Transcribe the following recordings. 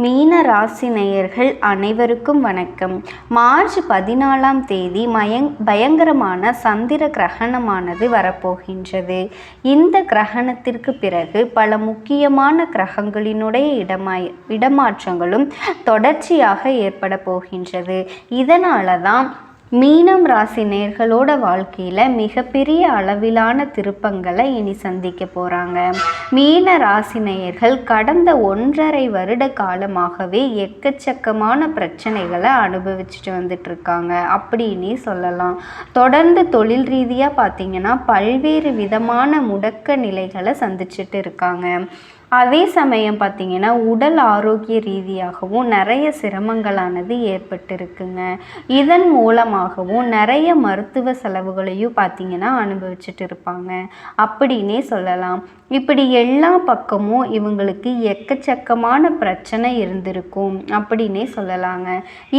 மீன ராசி நேயர்கள் அனைவருக்கும் வணக்கம். மார்ச் பதினாலாம் தேதி மயங் பயங்கரமான சந்திர கிரகணமானது வரப்போகின்றது. இந்த கிரகணத்திற்கு பிறகு பல முக்கியமான கிரகங்களினுடைய இடமாய் இடமாற்றங்களும் தொடர்ச்சியாக ஏற்பட போகின்றது. இதனால தான் மீனம் ராசி நேர்களோட வாழ்க்கையில் மிகப்பெரிய அளவிலான திருப்பங்களை இனி சந்திக்க போகிறாங்க மீன ராசி நேயர்கள் கடந்த ஒன்றரை வருட காலமாகவே எக்கச்சக்கமான பிரச்சனைகளை அனுபவிச்சுட்டு வந்துட்டுருக்காங்க. அப்படின்னு சொல்லலாம். தொடர்ந்து தொழில் ரீதியாக பார்த்தீங்கன்னா பல்வேறு விதமான முடக்க நிலைகளை சந்திச்சுட்டு இருக்காங்க. அதே சமயம் பார்த்திங்கன்னா உடல் ஆரோக்கிய ரீதியாகவும் நிறைய சிரமங்களானது ஏற்பட்டிருக்குங்க. இதன் மூலமாகவும் நிறைய மருத்துவ செலவுகளையும் பார்த்திங்கன்னா அனுபவிச்சுட்டு இருப்பாங்க. அப்படின்னே சொல்லலாம். இப்படி எல்லா பக்கமும் இவங்களுக்கு எக்கச்சக்கமான பிரச்சனை இருந்திருக்கும் அப்படின்னே சொல்லலாங்க.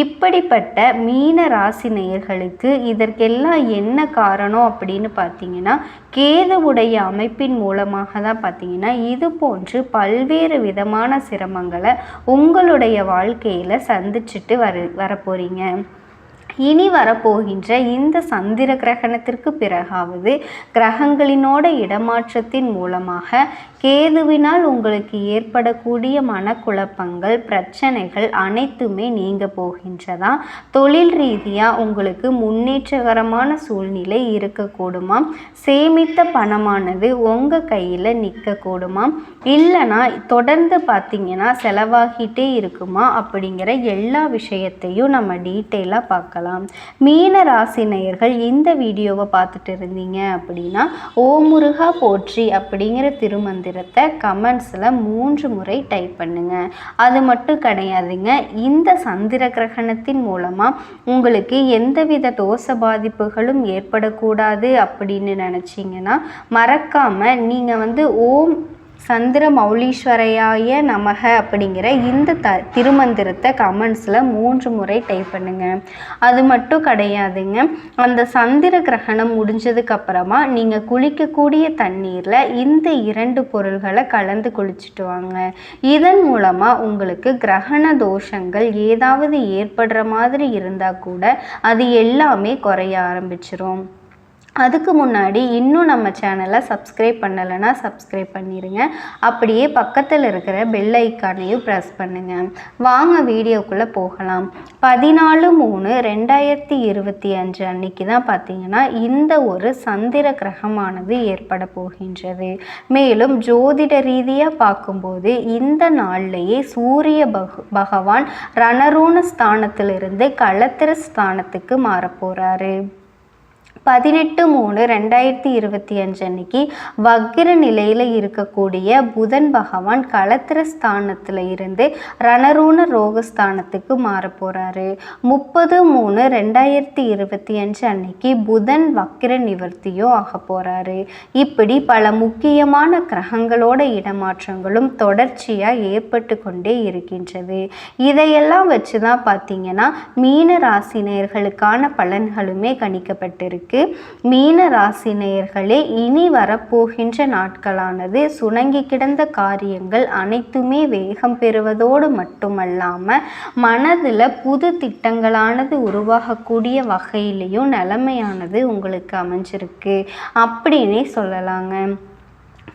இப்படிப்பட்ட மீன ராசி நேயர்களுக்கு இதற்கெல்லாம் என்ன காரணம் அப்படின்னு பார்த்தீங்கன்னா கேதுவுடைய அமைப்பின் மூலமாக தான் பார்த்தீங்கன்னா இது போன்று பல்வேறு விதமான சிரமங்களை உங்களுடைய வாழ்க்கையில் சந்திச்சுட்டு வர வரப்போகிறீங்க இனி வரப்போகின்ற இந்த சந்திர கிரகணத்திற்கு பிறகாவது கிரகங்களினோட இடமாற்றத்தின் மூலமாக கேதுவினால் உங்களுக்கு ஏற்படக்கூடிய மனக்குழப்பங்கள் பிரச்சனைகள் அனைத்துமே நீங்க போகின்றதா? தொழில் ரீதியாக உங்களுக்கு முன்னேற்றகரமான சூழ்நிலை இருக்கக்கூடுமா? சேமித்த பணமானது உங்கள் கையில் நிற்கக்கூடுமாம் இல்லைனா தொடர்ந்து பார்த்தீங்கன்னா செலவாகிட்டே இருக்குமா? அப்படிங்கிற எல்லா விஷயத்தையும் நம்ம டீட்டெயிலாக பார்க்கலாம். மீன ராசி நேயர்கள் இந்த வீடியோவை பார்த்துட்டு இருந்தீங்க அப்படின்னா ஓ முருகா போற்றி அப்படிங்கிற திருமந்திரத்தை கமெண்ட்ஸில் மூன்று முறை டைப் பண்ணுங்க. அது மட்டும் கிடையாதுங்க இந்த சந்திர கிரகணத்தின் மூலமாக உங்களுக்கு எந்தவித தோச பாதிப்புகளும் ஏற்படக்கூடாது அப்படின்னு நினச்சிங்கன்னா மறக்காமல் நீங்கள் வந்து ஓம் சந்திர மௌலீஸ்வரையாய நமக அப்படிங்கிற இந்த த திருமந்திரத்தை கமெண்ட்ஸில் மூன்று முறை டைப் பண்ணுங்க. அது மட்டும் கிடையாதுங்க. அந்த சந்திர கிரகணம் முடிஞ்சதுக்கு அப்புறமா நீங்கள் குளிக்கக்கூடிய தண்ணீரில் இந்த இரண்டு பொருள்களை கலந்து குளிச்சுட்டு வாங்க. இதன் மூலமாக உங்களுக்கு கிரகண தோஷங்கள் ஏதாவது ஏற்படுற மாதிரி இருந்தால் கூட அது எல்லாமே குறைய ஆரம்பிச்சிரும். அதுக்கு முன்னாடி இன்னும் நம்ம சேனலை சப்ஸ்கிரைப் பண்ணலைன்னா சப்ஸ்கிரைப் பண்ணிடுங்க அப்படியே பக்கத்தில் இருக்கிற பெல் ஐக்கானையும் ப்ரெஸ் பண்ணுங்கள் வாங்க வீடியோக்குள்ளே போகலாம். பதினாலு மூணு ரெண்டாயிரத்தி இருபத்தி அஞ்சு அன்னைக்கு தான் பார்த்தீங்கன்னா இந்த ஒரு சந்திர கிரகமானது ஏற்பட போகின்றது. மேலும் ஜோதிட ரீதியாக பார்க்கும்போது இந்த நாள்லேயே சூரிய பக பகவான் ரணரூண ஸ்தானத்திலிருந்து களத்திர ஸ்தானத்துக்கு மாறப்போகிறாரு பதினெட்டு மூணு ரெண்டாயிரத்தி இருபத்தி அஞ்சு அன்னைக்கு வக்கிர நிலையில் இருக்கக்கூடிய புதன் பகவான் களத்திர ஸ்தானத்தில் இருந்து ரணரூண ரோகஸ்தானத்துக்கு மாற போகிறாரு முப்பது மூணு ரெண்டாயிரத்தி இருபத்தி அஞ்சு அன்னைக்கு புதன் வக்கிர நிவர்த்தியும் ஆக போகிறாரு இப்படி பல முக்கியமான கிரகங்களோட இடமாற்றங்களும் தொடர்ச்சியாக ஏற்பட்டு கொண்டே இருக்கின்றது. இதையெல்லாம் வச்சு தான் பார்த்தீங்கன்னா மீன ராசினியர்களுக்கான பலன்களுமே கணிக்கப்பட்டிருக்கு. இருக்கு. மீன ராசி நேயர்களே இனி வரப்போகின்ற நாட்களானது சுணங்கி கிடந்த காரியங்கள் அனைத்துமே வேகம் பெறுவதோடு மட்டுமல்லாமல் மனதில் புது திட்டங்களானது உருவாகக்கூடிய வகையிலையும் நிலைமையானது உங்களுக்கு அமைஞ்சிருக்கு. அப்படின்னே சொல்லலாங்க.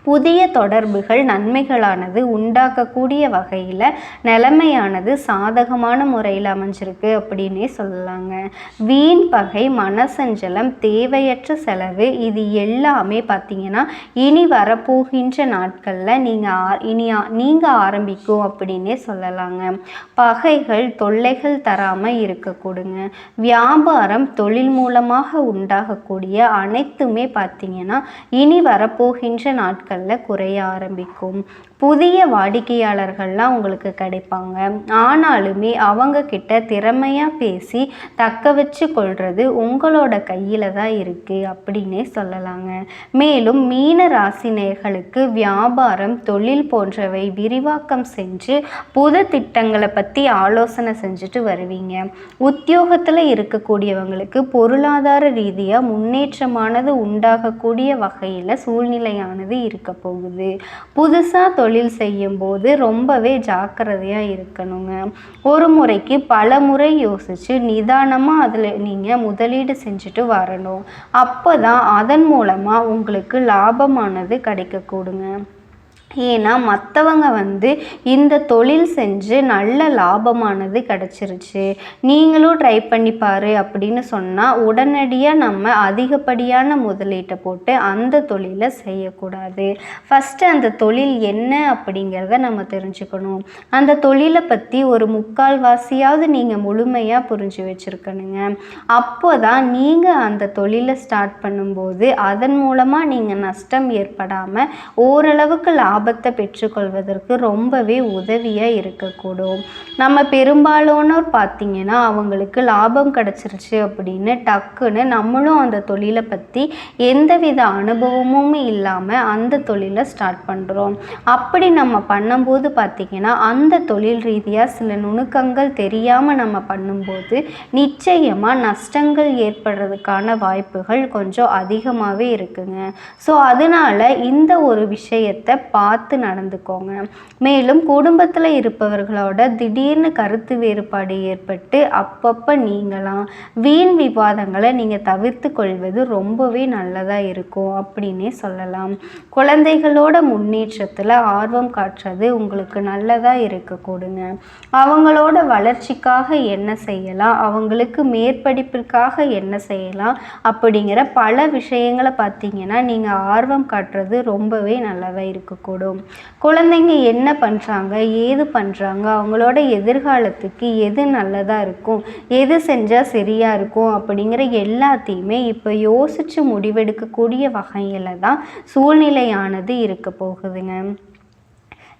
புதிய தொடர்புகள் நன்மைகளானது உண்டாக்கக்கூடிய வகையில் நிலைமையானது சாதகமான முறையில் அமைஞ்சிருக்கு அப்படின்னே சொல்லலாங்க. வீண் பகை மனசஞ்சலம் தேவையற்ற செலவு இது எல்லாமே பார்த்தீங்கன்னா இனி வரப்போகின்ற நாட்களில் நீங்கள் இனி நீங்கள் ஆரம்பிக்கும் அப்படின்னே சொல்லலாங்க. பகைகள் தொல்லைகள் தராமல் இருக்கக்கூடுங்க. வியாபாரம் தொழில் மூலமாக உண்டாகக்கூடிய அனைத்துமே பார்த்தீங்கன்னா இனி வரப்போகின்ற நாட்கள் நாட்களில் குறைய ஆரம்பிக்கும். புதிய வாடிக்கையாளர்கள்லாம் உங்களுக்கு கிடைப்பாங்க. ஆனாலுமே அவங்க கிட்ட திறமையாக பேசி தக்க வச்சு கொள்வது உங்களோட கையில் தான் இருக்குது அப்படின்னே சொல்லலாங்க. மேலும் மீன ராசினியர்களுக்கு வியாபாரம் தொழில் போன்றவை விரிவாக்கம் செஞ்சு புது திட்டங்களை பற்றி ஆலோசனை செஞ்சுட்டு வருவீங்க. உத்தியோகத்தில் இருக்கக்கூடியவங்களுக்கு பொருளாதார ரீதியாக முன்னேற்றமானது உண்டாகக்கூடிய வகையில் சூழ்நிலையானது இருக்கு. போகுது. புதுசாக தொழில் செய்யும்போது ரொம்பவே ஜாக்கிரதையாக இருக்கணுங்க. ஒரு முறைக்கு பல முறை யோசித்து நிதானமாக அதில் நீங்கள் முதலீடு செஞ்சுட்டு வரணும். அப்போ தான் அதன் மூலமாக உங்களுக்கு லாபமானது கிடைக்கக்கூடுங்க. ஏன்னா மற்றவங்க வந்து இந்த தொழில் செஞ்சு நல்ல லாபமானது கிடச்சிருச்சு. நீங்களும் ட்ரை பண்ணி பாரு அப்படின்னு சொன்னால் உடனடியாக நம்ம அதிகப்படியான முதலீட்டை போட்டு அந்த தொழிலை செய்யக்கூடாது. ஃபஸ்ட்டு அந்த தொழில் என்ன அப்படிங்கிறத நம்ம தெரிஞ்சுக்கணும். அந்த தொழிலை பற்றி ஒரு முக்கால்வாசியாவது நீங்கள் முழுமையாக புரிஞ்சு வச்சுருக்கணுங்க. அப்போ தான் நீங்கள் அந்த தொழிலை ஸ்டார்ட் பண்ணும்போது அதன் மூலமாக நீங்கள் நஷ்டம் ஏற்படாமல் ஓரளவுக்கு லாபம் லாபத்தை பெற்றுக்கொள்வதற்கு ரொம்பவே உதவியாக இருக்கக்கூடும். நம்ம பெரும்பாலானோர் பார்த்திங்கன்னா அவங்களுக்கு லாபம் கிடச்சிருச்சு அப்படின்னு டக்குன்னு நம்மளும் அந்த தொழிலை பற்றி எந்தவித அனுபவமும் இல்லாமல் அந்த தொழிலை ஸ்டார்ட் பண்ணுறோம் அப்படி நம்ம பண்ணும்போது பார்த்திங்கன்னா அந்த தொழில் ரீதியாக சில நுணுக்கங்கள் தெரியாமல் நம்ம பண்ணும்போது நிச்சயமாக நஷ்டங்கள் ஏற்படுறதுக்கான வாய்ப்புகள் கொஞ்சம் அதிகமாகவே இருக்குங்க. ஸோ அதனால் இந்த ஒரு விஷயத்தை பா பார்த்து நடந்துக்கோங்க. மேலும் குடும்பத்தில் இருப்பவர்களோட திடீர்னு கருத்து வேறுபாடு ஏற்பட்டு அப்பப்போ நீங்களாம் வீண் விவாதங்களை நீங்கள் தவிர்த்து கொள்வது ரொம்பவே நல்லதாக இருக்கும் அப்படின்னே சொல்லலாம். குழந்தைகளோட முன்னேற்றத்தில் ஆர்வம் காட்டுறது உங்களுக்கு நல்லதாக இருக்கக்கூடுங்க அவங்களோட வளர்ச்சிக்காக என்ன செய்யலாம்? அவங்களுக்கு மேற்படிப்பிற்காக என்ன செய்யலாம்? அப்படிங்கிற பல விஷயங்களை பார்த்தீங்கன்னா நீங்கள் ஆர்வம் காட்டுறது ரொம்பவே நல்லதாக இருக்கக்கூடும் போடும் குழந்தைங்க என்ன பண்ணுறாங்க ஏது பண்ணுறாங்க அவங்களோட எதிர்காலத்துக்கு எது நல்லதாக இருக்கும் எது செஞ்சால் சரியாக இருக்கும் அப்படிங்கிற எல்லாத்தையுமே இப்போ யோசித்து முடிவெடுக்கக்கூடிய வகையில் தான் சூழ்நிலையானது இருக்க போகுதுங்க.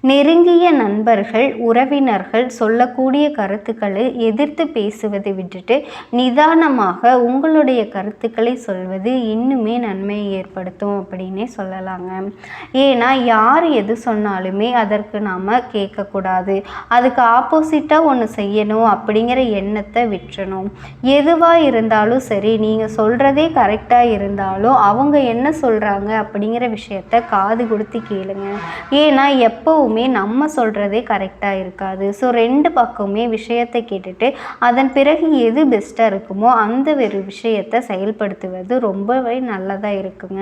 நெருங்கிய நண்பர்கள் உறவினர்கள் சொல்லக்கூடிய கருத்துக்களை எதிர்த்து பேசுவதை விட்டுட்டு நிதானமாக உங்களுடைய கருத்துக்களை சொல்வது இன்னுமே நன்மையை ஏற்படுத்தும் அப்படின்னே சொல்லலாங்க. ஏன்னா யார் எது சொன்னாலுமே அதற்கு நாம் கேட்கக்கூடாது. அதுக்கு ஆப்போசிட்டாக ஒன்று செய்யணும் அப்படிங்கிற எண்ணத்தை விட்டுறணும் எதுவாக இருந்தாலும் சரி நீங்கள் சொல்கிறதே கரெக்டாக இருந்தாலும் அவங்க என்ன சொல்கிறாங்க அப்படிங்கிற விஷயத்த காது கொடுத்து கேளுங்க. ஏன்னா எப்போ எப்போவுமே நம்ம சொல்கிறதே கரெக்டாக இருக்காது. ஸோ ரெண்டு பக்கமுமே விஷயத்தை கேட்டுட்டு அதன் பிறகு எது பெஸ்ட்டாக இருக்குமோ அந்த ஒரு விஷயத்தை செயல்படுத்துவது ரொம்பவே நல்லதாக இருக்குங்க.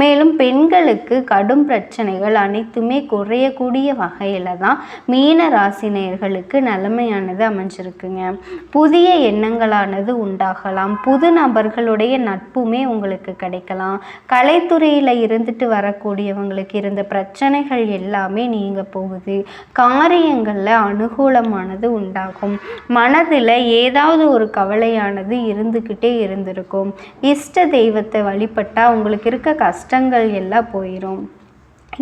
மேலும் பெண்களுக்கு கடும் பிரச்சனைகள் அனைத்துமே குறையக்கூடிய வகையில் தான் மீன ராசினியர்களுக்கு நிலைமையானது அமைஞ்சிருக்குங்க. புதிய எண்ணங்களானது உண்டாகலாம். புது நபர்களுடைய நட்புமே உங்களுக்கு கிடைக்கலாம். கலைத்துறையில் இருந்துட்டு வரக்கூடியவங்களுக்கு இருந்த பிரச்சனைகள் எல்லாமே நீங்கள் போகுது. காரியங்களில் அனுகூலமானது உண்டாகும். மனதில் ஏதாவது ஒரு கவலையானது இருந்துக்கிட்டே இருந்திருக்கும். இஷ்ட தெய்வத்தை வழிபட்டால் உங்களுக்கு இருக்க கஷ்டங்கள் எல்லாம் போயிடும்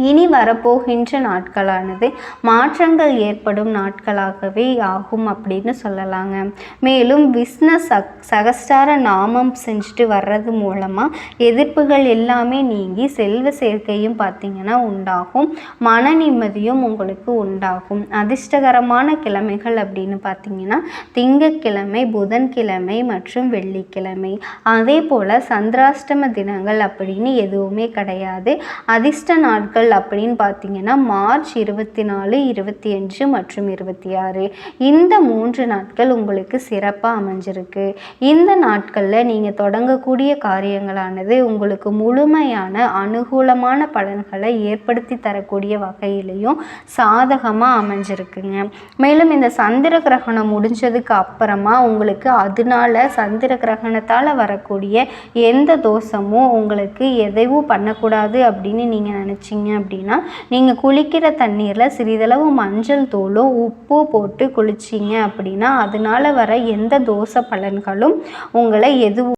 இனி வரப்போகின்ற நாட்களானது மாற்றங்கள் ஏற்படும் நாட்களாகவே ஆகும் அப்படின்னு சொல்லலாங்க. மேலும் விஷ்ணு சக் சகஸ்டார நாமம் செஞ்சுட்டு வர்றது மூலமாக எதிர்ப்புகள் எல்லாமே நீங்கி செல்வ சேர்க்கையும் பார்த்திங்கன்னா உண்டாகும். மன நிம்மதியும் உங்களுக்கு உண்டாகும். அதிர்ஷ்டகரமான கிழமைகள் அப்படின்னு பார்த்தீங்கன்னா திங்கக்கிழமை புதன்கிழமை மற்றும் வெள்ளிக்கிழமை. அதே போல் சந்திராஷ்டம தினங்கள் அப்படின்னு எதுவுமே கிடையாது. அதிர்ஷ்ட நாட்கள் நாட்கள் அப்படின்னு பார்த்தீங்கன்னா மார்ச் இருபத்தி நாலு இருபத்தி அஞ்சு மற்றும் இருபத்தி ஆறு இந்த மூன்று நாட்கள் உங்களுக்கு சிறப்பாக அமைஞ்சிருக்கு. இந்த நாட்களில் நீங்கள் தொடங்கக்கூடிய காரியங்களானது உங்களுக்கு முழுமையான அனுகூலமான பலன்களை ஏற்படுத்தி தரக்கூடிய வகையிலையும் சாதகமாக அமைஞ்சிருக்குங்க. மேலும் இந்த சந்திர கிரகணம் முடிஞ்சதுக்கு அப்புறமா உங்களுக்கு அதனால சந்திர கிரகணத்தால் வரக்கூடிய எந்த தோஷமும் உங்களுக்கு எதையும் பண்ணக்கூடாது அப்படின்னு நீங்கள் நினச்சிங்க அப்படின்னா நீங்கள் குளிக்கிற தண்ணீரில் சிறிதளவு மஞ்சள் தூளும் உப்பு போட்டு குளிச்சிங்க அப்படின்னா அதனால் வர எந்த தோசை பலன்களும் உங்களை எதுவும்